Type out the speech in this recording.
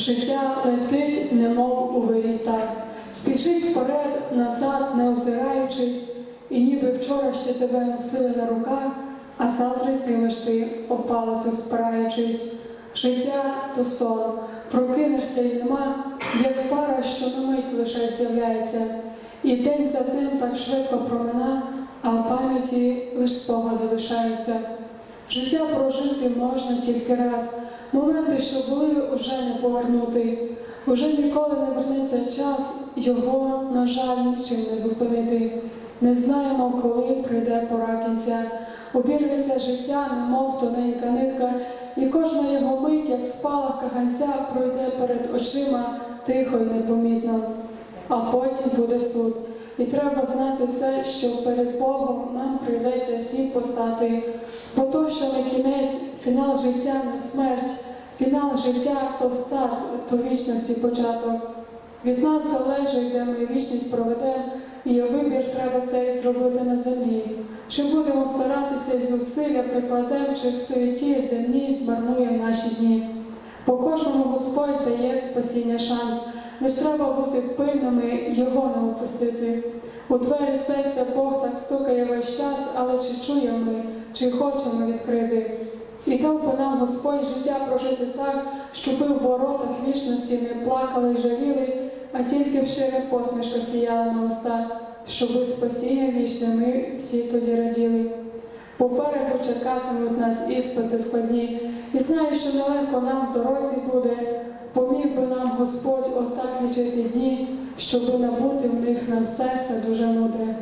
Життя летить, немов у вирітах, спішить вперед, назад, не озираючись, і ніби вчора ще тебе носили на руках, а завтра йтимеш ти, опалицю спираючись. Життя то сон, прокинешся і нема, як пара, що на мить лише з'являється, і день за днем так швидко промина, а в пам'яті лиш спогади лишаються. Життя прожити можна тільки раз. Моменти, що були, уже не повернути. Уже ніколи не вернеться час, його, на жаль, нічим не зупинити. Не знаємо, коли прийде пора кінця. Обірветься життя, немов тоненька нитка, і кожна його мить, як спалах каганця, пройде перед очима тихо й непомітно. А потім буде суд. І треба знати це, що перед Богом нам прийдеться всім постати. Бо то, що не кінець, фінал життя не смерть, фінал життя то старт, то вічності початок. Від нас залежить, де ми вічність проведемо, і вибір треба цей зробити на землі. Чи будемо старатися і зусилля прикладемо, чи в суеті земній змарнуємо наші дні. По кожному Господь дає спасіння шанс, лиш треба бути пильними, його не упустити. У двері серця Бог так стукає весь час, але чи чуємо ми, чи хочемо відкрити? І дав би нам Господь життя прожити так, щоби в воротах вічності не плакали й жаліли, а тільки в щира посмішка сіяла на устах, щоби спасіння вічне ми всі тоді раділи. Попереду чекатимуть нас іспити складні, і знаю, що нелегко нам в дорозі буде, поміг би нам Господь отак лічити дні, щоби набути в них нам серце дуже мудре.